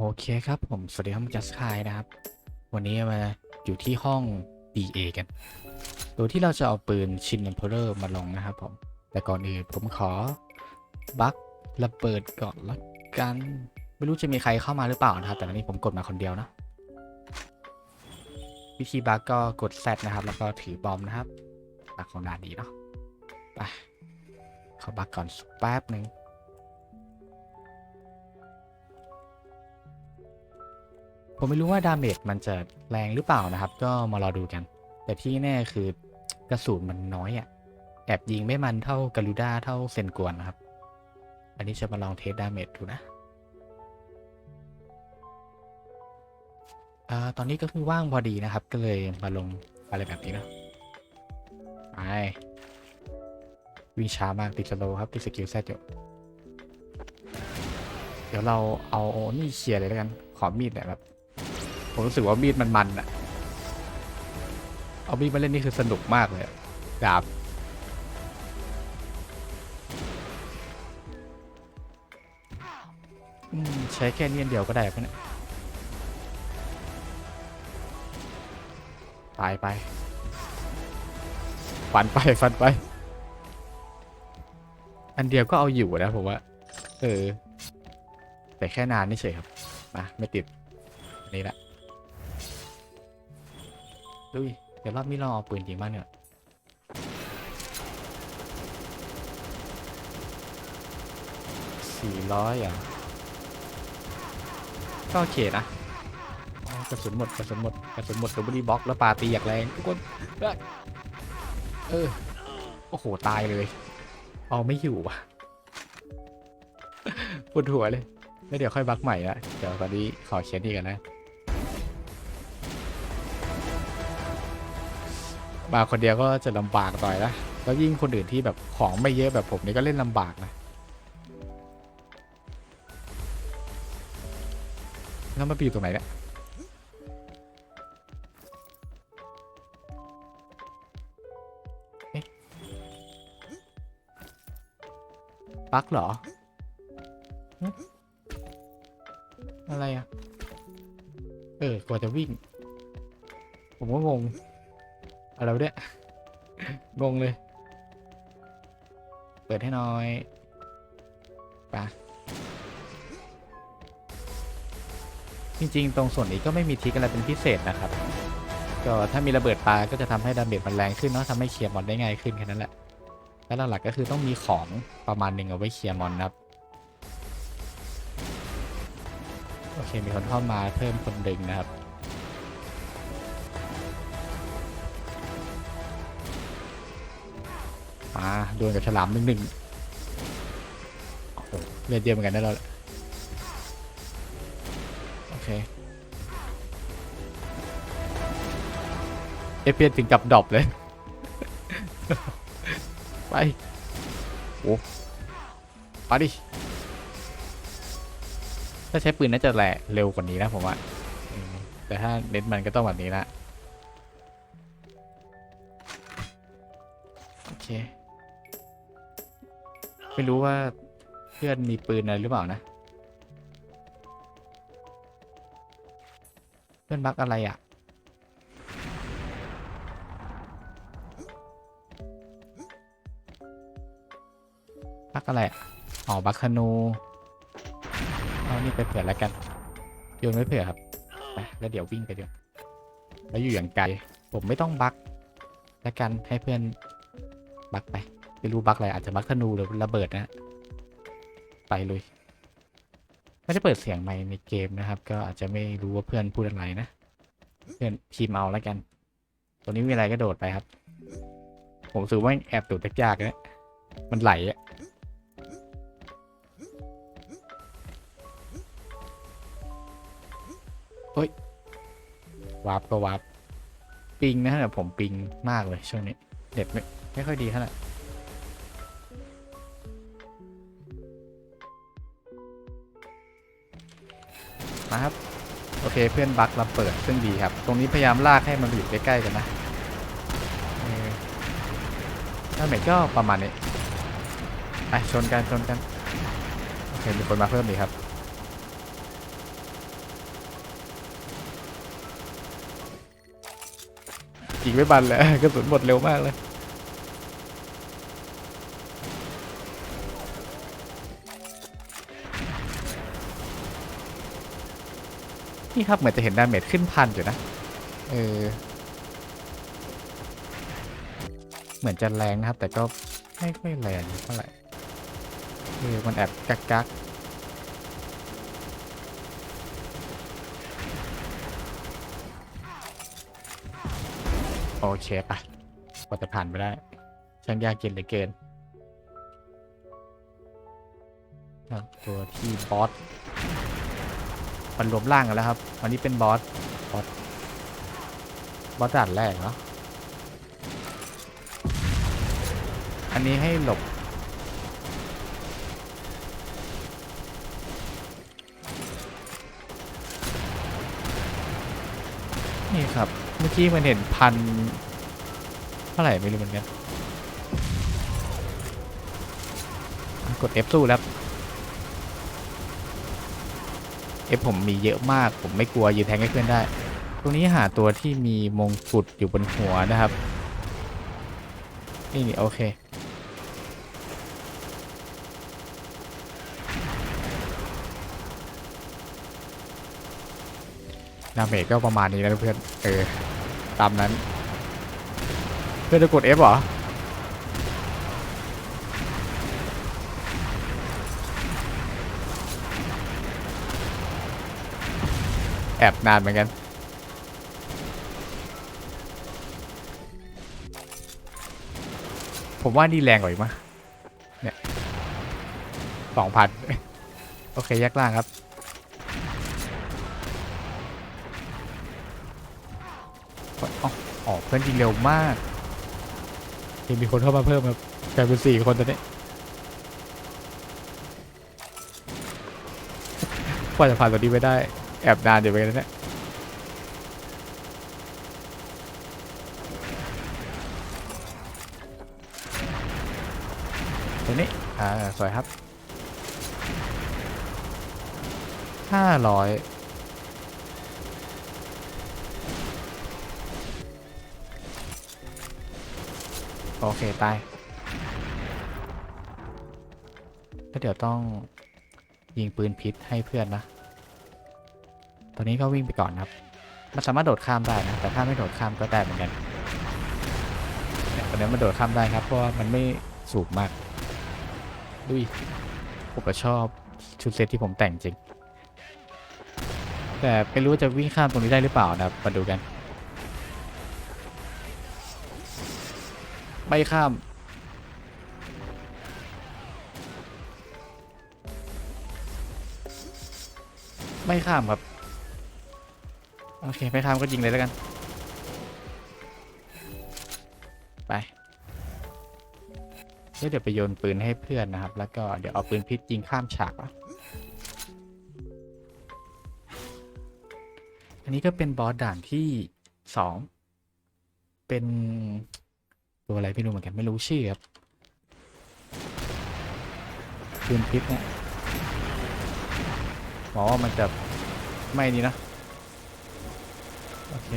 โอเคครับผม สวัสดีครับจัสคายนะครับ วันนี้มาอยู่ที่ห้อง DA กัน โดยที่เราจะเอาปืนชิน e อ p e r o r มาลงนะครับผม แต่ก่อนอื่นผมขอบั๊กระเบิดก่อนละกัน ไม่รู้จะมีใครเข้ามาหรือเปล่านะครับ แต่ตอนนี้ผมกดมาคนเดียวนะ วิธีบั๊กก็กด Z นะครับ แล้วก็ถือบอมนะครับบั๊กของด่านดีเนาะ ไปข้าบั๊กก่อนสักแป๊บหนึ่ง ผมไม่รู้ว่าดาเมจมันจะแรงหรือเปล่านะครับ ก็มารอดูกัน แต่ที่แน่คือกระสุนมันน้อยอะ่ะ แอบยิงไม่มันเท่ากาลูด้าเท่าเซนกวนนะครับ อันนี้จะมาลองเทสดาเมจดูนะอตอนนี้ก็คือว่างพอดีนะครับ ก็เลยมาลงอะไรแบบนี้นะไปวิ่งช้ามากติดสโลครับติดสกิลแซดอยู่เดี๋ยวเราเอานี่เคลียร์เลยแล้วกัน ขอมีดเนี่ยแบบ ผมรู้สึกว่ามีดมันมันอะเอามีดมาเล่นนี่คือสนุกมากเลยดาบใช้แค่นี้อันเดียวก็ได้ปะเนี่ยตายไปฟันไปฟันไป อันเดียวก็เอาอยู่นะผมว่า เออ แต่แค่นานนี่เฉยครับ มา ไม่ติดนนี้แหละ ดุยเดี๋ยวรอบนี้เราเอาปืนจริงบ้างเนี่ยสี่ร้อยอะก็โอเคนะกระสุนหมดกระสุนหมดกระสุนหมดตัวบอดี้บล็อกแล้วปาตีอยากแรงทุกคนเออโอ้โหตายเลย เอาไม่อยู่ว่ะปวดหัวเลย แล้วเดี๋ยวค่อยบักใหม่ละเดี๋ยวตอนนี้ขอเขียนนี่กันนะ มาคนเดียวก็จะลำบากต่อยนะแล้วยิ่งคนอื่นที่แบบของไม่เยอะแบบผมนี่ก็เล่นลำบากนะแล้วมาไปอยู่ตรงไหนเนี่ยเอ๊ะปักเหรอ อะไรอะ เออกว่าจะวิ่ง ผมก็งง อะไรวะเนี่ยงงเลย เปิดให้น่อยปะจริงๆ ตรงส่วนนี้ก็ไม่มีทิกอะไรเป็นพิเศษนะครับ ก็ถ้ามีระเบิดปลาก็จะทำให้ดาเมจมันแรงขึ้นเนาะทำให้เคลียร์มอนได้ง่ายขึ้นแค่นั้นแหละ แล้วหลักๆก็คือต้องมีของประมาณหนึ่งเอาไว้เคลียร์มอนนะครับ โอเคมีคนเข้ามาเพิ่มคนดึงนะครับ ดวลกับฉลามหนึ่งหนึ่งเลือดเดียวเหมือนกันนะเราโอเคเอเพียนถึงกับดรอปเลย ไป โอ้ไปดิ ถ้าใช้ปืนน่าจะแหละเร็วกว่านี้นะผมว่า แต่ถ้าเน้นมันก็ต้องแบบนี้ละโอเค ไม่รู้ว่าเพื่อนมีปืนอะไรหรือเปล่านะ เพื่อนบักอะไรอะ่ะ บักอะไรอะอ๋อบักธนูเอานี่ไปเผื่อแล้วกัน โยนไว้เผื่อครับไปแล้วเดี๋ยววิ่งไปเดี๋ยว แล้วอยู่อย่างไกล ผมไม่ต้องบักแล้วกันให้เพื่อนบักไป ไม่รู้บักอะไรอาจจะบักธนูหรือระเบิดนะ ไปเลยไม่ได้เปิดเสียงไมค์ในเกมนะครับ ก็อาจจะไม่รู้ว่าเพื่อนพูดอะไรนะ เพื่อนพิมพ์เอาแล้วกัน ตัวนี้มีอะไรก็โดดไปครับ ผมรู้สึกว่าแอบโดดยากๆนะมันไหลอะเฮ้ยวาร์ปก็วาร์ปปิงนะฮะผมปิงมากเลยช่วงนี้เด็ดไม่ไม่ค่อยดีเท่าไหร่ นะครับ โอเคเพื่อนบักเราเปิดซึ่งดีครับ ตรงนี้พยายามลากให้มันอยู่ใกล้ๆกันนะถ้าเมทก็ประมาณนี้ไปชนกันชนกันโอเคมีคนมาเพิ่มดีครับอีกไม่บันเลยกระสุนหมดเร็วมากเลย นี่ครับเหมือนจะเห็นดาเมจขึ้นพันอยู่นะ เออ เหมือนจะแรงนะครับ แต่ก็ไม่ค่อยแรงเท่าไหร่เออมันแอบกักกักโอเคปะกว่าจะผ่านไปได้ช่างยากเย็นเหลือเกินตัวที่บอส มันรวมร่างกันแล้วครับวันนี้เป็นบอส บอส บอสด่านแรกเนาะอันนี้ให้หลบ นี่ครับ เมื่อกี้มันเห็นพันเท่าไหร่ไม่รู้เหมือนกัน กด F สู้แล้ว เอฟผมมีเยอะมาก ผมไม่กลัวยืนแทงให้เพื่อนได้ ตรงนี้หาตัวที่มีมงกุฎอยู่บนหัวนะครับ นี่นี่โอเคดาเมก็ประมาณนี้นะเพื่อน เออ ตามนั้น เพื่อนจะกด F เหรอ แอบนานเหมือนกันผมว่านี่แรงกว่าอีกมั้ยเนี่ยสองพันโอเคยักล่างครับอ๋ออ๋อเพื่อนยิงเร็วมากยังมีคนเข้ามาเพิ่มครับกลายเป็นสี่คนตอนนี้กว่าจะผ่านตัวนี้ไปได้ แอบนานอยู่เหมือนกันนะเนี่ยตัวนี้ อ่า สวยครับห้าร้อยโอเค ตายแล้วเดี๋ยวต้องยิงปืนพิษให้เพื่อนนะ ตอนนี้ก็วิ่งไปก่อนครับ มันสามารถโดดข้ามได้นะ แต่ถ้าไม่โดดข้ามก็ได้เหมือนกันเนี่ยตอนนี้มันโดดข้ามได้ครับ เพราะว่ามันไม่สูงมากดุยผมก็ชอบชุดเซตที่ผมแต่งจริง แต่ไม่รู้จะวิ่งข้ามตรงนี้ได้หรือเปล่านะมาดูกัน ไม่ข้ามไม่ข้ามครับ โอเคไม่ข้ามก็ยิงเลยแล้วกัน ไป เดี๋ยวไปโยนปืนให้เพื่อนนะครับ แล้วก็เดี๋ยวเอาปืนพิษยิงข้ามฉากอะอันนี้ก็เป็นบอสด่านที่สอง เป็นตัวอะไรไม่รู้เหมือนกันไม่รู้ชื่อครับปืนพิษเนี่ยหมอว่ามันจะไม่นี่นะ โอเค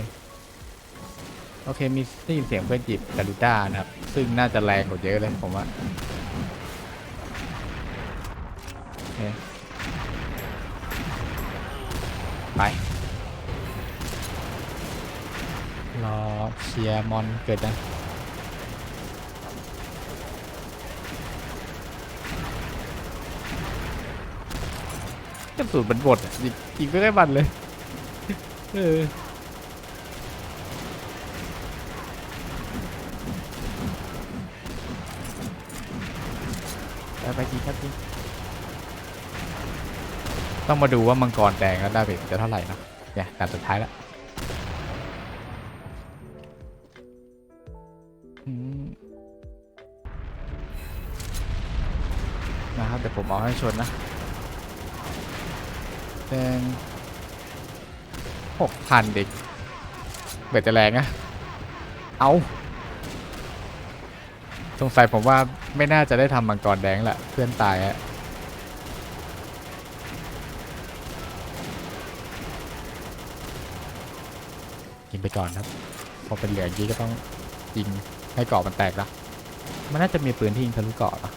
โอเค มีได้ยินเสียงเพื่อนจีบกาลิด้านะครับ ซึ่งน่าจะแรงกว่าเยอะเลยผมว่าโอเคไป รอเชียร์มอนเกิดนะกระสุนมันบดอะยิงยิงไม่ได้บันเลย เออ ไปไปทีครับทีต้องมาดูว่ามังกรแดงแล้วไดาเมจจะเท่าไหร่เนะเนี่ยด่านสุดท้ายแล้วนะครับเดี๋ยวผมเอาให้ชนนะแดงหกพันเด็กเบ็ดจะแรงอะเอา สงสัยผมว่าไม่น่าจะได้ทำมังกรแดงแหละเพื่อนตายอะยิงไปก่อนครับ พอเป็นเหลืองยี้ก็ต้องยิงให้เกาะมันแตกละมันน่าจะมีปืนที่ยิงทะลุเกาะนะ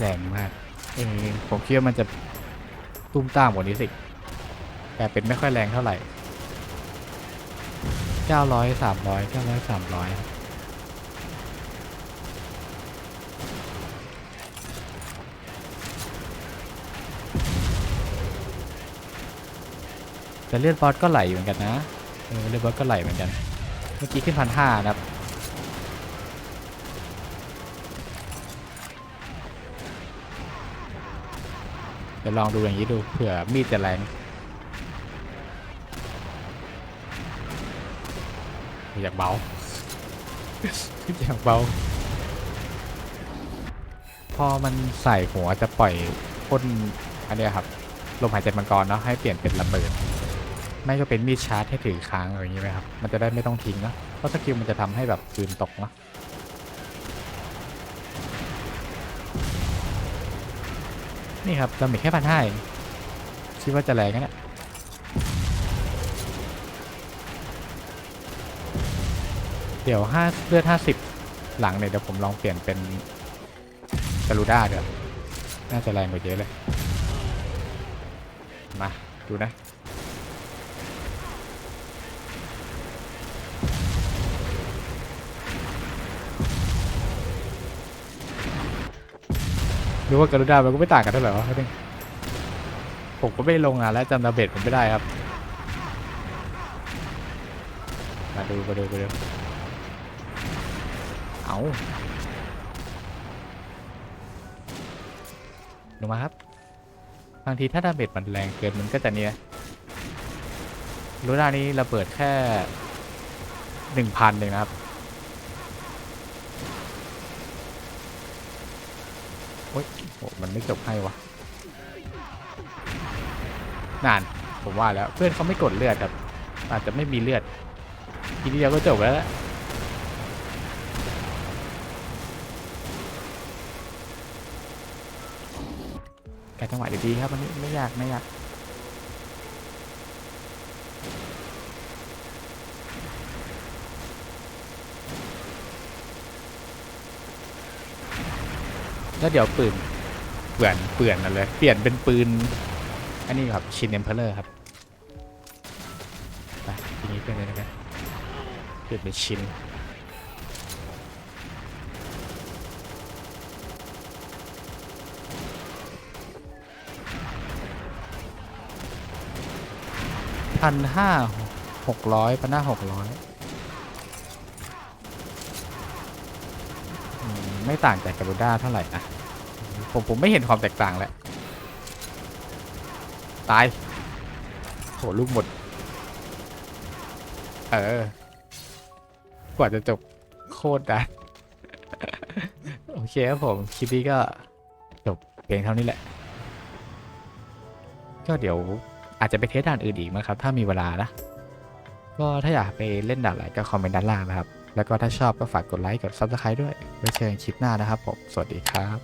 แรงมากเออผมคิดว่ามันจะตุ้มต้ามกว่านี้สิ แต่เป็นไม่ค่อยแรงเท่าไหร่900 300 900 300แต่เลือดบอสก็ไหลเหมือนกันนะเออเลือดบอสก็ไหลเหมือนกัน เมื่อกี้ขึ้นพันห้านะครับ ดี๋ยวลองดูอย่างนี้ดูเผื่อมีดจะแรงอยากเบาอยากเบา พอมันใส่หัวจะปล่อยพ่นอันนี้ครับลมหายใจมังกรเนาะให้เปลี่ยนเป็นระเบิดไม่ก็เป็นมีดชาร์จให้ถือค้างอะไรอย่างงี้ไหมครับ มันจะได้ไม่ต้องทิ้งเนาะเพราะสกิลมันจะทำให้แบบปืนตกเนาะ นี่ครับดาเมจแค่พันห้าคิดว่าจะแรงกันเนี่เดี๋ยวห้าเลือดห้าสิบหลังเนี่ยเดี๋ยวผมลองเปลี่ยนเป็นกรูด้าเดี๋ยวน่าจะแรงกว่าเยอะเลย มา ดูนะ ดูว่ากรุณามันก็ไม่ต่างกันเท่าไหร่วะพี่ผมก็ไม่ลงงานแล้วจำดาเบจผมไม่ได้ครับ มาดูมาดูมาดูเอาลงมาครับ บางทีถ้าดาเมจมันแรงเกินมันก็จะเนี่ยรูด้านี้ระเบิดแค่หนึ่งพันเองนะครับ โอ้มันไม่จบให้วะนานผมว่าแล้วเพื่อนเขาไม่กดเลือดครับ อาจจะไม่มีเลือดทีเดียวก็จบแล้วละแกจังหวะดีๆครับมันไม่ยากไม่ยากแล้วเดี๋ยวปืน เปลี่ยนเปลี่ยนกันเลยเปลี่ยนเป็นปืนอันนี้ครับชินเอมเพลเลอร์ครับไปทีนี้เปลี่ยนเลยนะครับเปลี่ยนเป็นชินพันห้าหกร้อยพันห้าหกร้อยไม่ต่างจากกาบูด้าเท่าไหร่นะ ผมผมไม่เห็นความแตกต่างแล้วตายโหลูกหมด เออ กว่าจะจบโคตรได้โอเคครับผม คลิปนี้ก็จบเพียงเท่านี้แหละ ก็เดี๋ยวอาจจะไปเทสด่านอื่นอีกนะครับ ถ้ามีเวลานะ ก็ถ้าอยากไปเล่นด่านอะไรก็คอมเมนต์ด้านล่างนะครับ แล้วก็ถ้าชอบก็ฝากกดไลค์ กด Subscribe ด้วยไว้เจอกันคลิปหน้านะครับผม สวัสดีครับ